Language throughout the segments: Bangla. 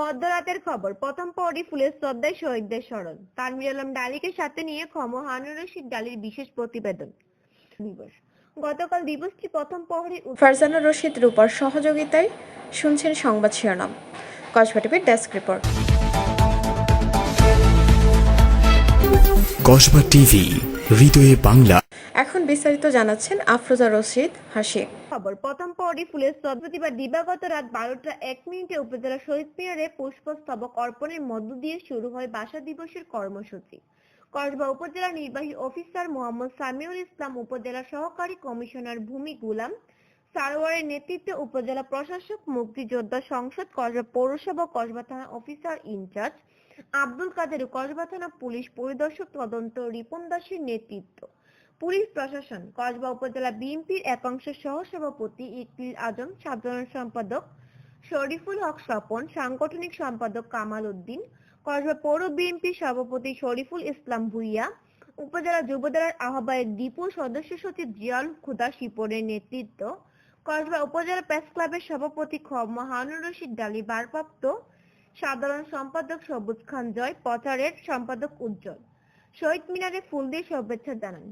মধ্যরাতের খবর। প্রথম পরই ফুলের শ্রদ্ধায় শহীদদের স্মরণ। তানভীর আলম ডালিকে সাথে নিয়ে ক্ষম হানুর রশিদ ডালির বিশেষ প্রতিবেদন দিবস। গতকাল দিবসটি প্রথম প্রহরে ফারজানা রশিদ রূপার সহযোগিতায় শুনছেন সংবাদ শিরোনাম। কসবা টিভির ডেস্ক রিপোর্ট। কসবা টিভি হৃদয়ে বাংলা। এখন বিস্তারিত জানাচ্ছেন আফরোজা রশিদ, হাসি। খবর, প্রথম পরই ফুলের শ্রদ্ধাতিবার দিবাগত রাত বারোটা এক মিনিটে উপজেলা শহীদ মিনারে পুষ্পস্তবক অর্পণের মধ্য দিয়ে শুরু হয় ভাষা দিবসের কর্মসূচি। কসবা উপজেলা নির্বাহী অফিসার মোহাম্মদ সামিউল ইসলাম, উপজেলা সহকারী কমিশনার ভূমি গুলাম, সারোয়ারের নেতৃত্বে উপজেলা প্রশাসক, মুক্তিযোদ্ধা সংসদ, কসবা পৌরসভা, কসবা থানা officer in charge, Abdul Kader Kasba থানা পুলিশ পরিদর্শক তদন্ত রিপন দাসের নেতৃত্ব। পুলিশ প্রশাসন, কসবা উপজেলা বিএনপির একাংশ সহ সভাপতি ইকলিল আজম, সাধারণ সম্পাদক শরীফুল হক স্বপন, সাংগঠনিক সম্পাদক কামাল উদ্দিন, কসবা পৌর বিএনপির সভাপতি শরীফুল ইসলাম ভুইয়া, উপজেলা যুবদলের আহ্বায়ক দীপু, সদস্য সচিব জিয়াল খুদা শিপনের নেতৃত্ব, কসবা উপজেলা প্রেস ক্লাবের সভাপতি খ হানুর রশিদ ডালি, ভারপ্রাপ্ত সাধারণ সম্পাদক সবুজ খান জয়, প্রচারের সম্পাদক উজ্জ্বল। শহীদ মিনারে ফুল দিয়ে শুভেচ্ছা জানান।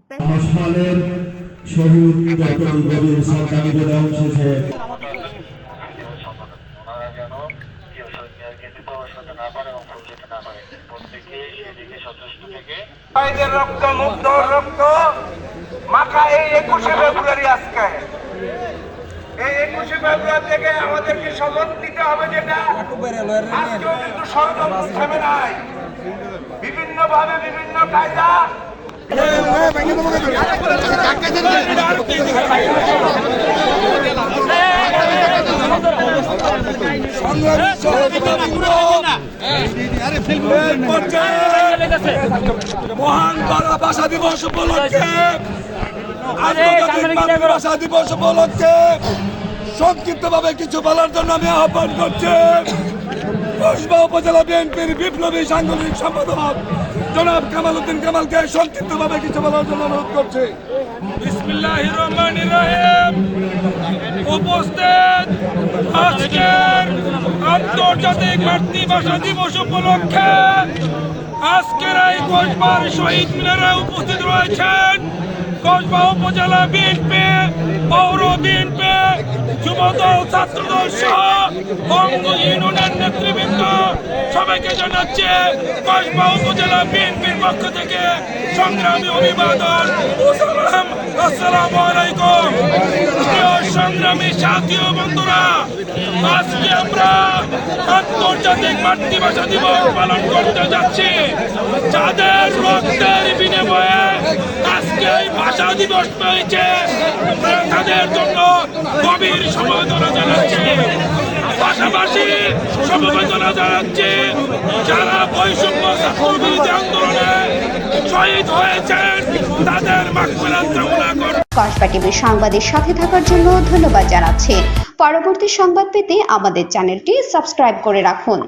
রক্ত মুগ্ধ রক্ত মাখা এই একুশে ফেব্রুয়ারি আজকে। এই একুশে ফেব্রুয়ারি থেকে আমাদেরকে শপথ নিতে হবে যেটা আজকেও কিন্তু ষড়যন্ত্র থেমে নাই। বিভিন্ন ভাবে বিভিন্ন মহান বাংলা ভাষা দিবস উপলক্ষে আন্তর্জাতিক বাংলা ভাষা দিবস উপলক্ষে সংক্ষিপ্ত ভাবে কিছু বলার জন্য আমি আহ্বান করছি। কসবা উপজেলা বিএনপির বিপ্লবী সাংগঠনিক সম্পাদক জনাব কামাল উদ্দিন কামালকে সংক্ষিপ্ত ভাবে কিছু বলার জন্য অনুরোধ করছি। উপস্থিত আজকের আন্তর্জাতিক মাতৃভাষা দিবস উপলক্ষে আজকের এই কসবার শহীদ মিনারে উপস্থিত রয়েছেন কসবা উপজেলা বিএনপি, পৌর বিএনপি, যুবদল, ছাত্রদল সহ অঙ্গ ইউনিয়নের নেতৃবৃন্দ সবাইকে জানাচ্ছে কসবা উপজেলা বিএনপির পক্ষ থেকে সংগ্রামী অভিবাদন সালাম। আসসালামু বন্ধুরা, আজকে আমরা আন্তর্জাতিক মাতৃভাষা দিবস পালন করতে যাচ্ছি। যাদের রক্তের বিনিময়ে এই ভাষা দিবস পেয়েছে তাদের জন্য গভীর সমবেদনা জানাচ্ছি। পাশাপাশি সমবেদনা জানাচ্ছি, যারা বৈষম্য ছাত্রবিরোধী আন্দোলনে শহীদ হয়েছেন, তাদের কসবা সাথে থাকার জন্য ধন্যবাদ জানাচ্ছি। পরবর্তী সংবাদ পেতে আমাদের চ্যানেলটি সাবস্ক্রাইব করে রাখুন।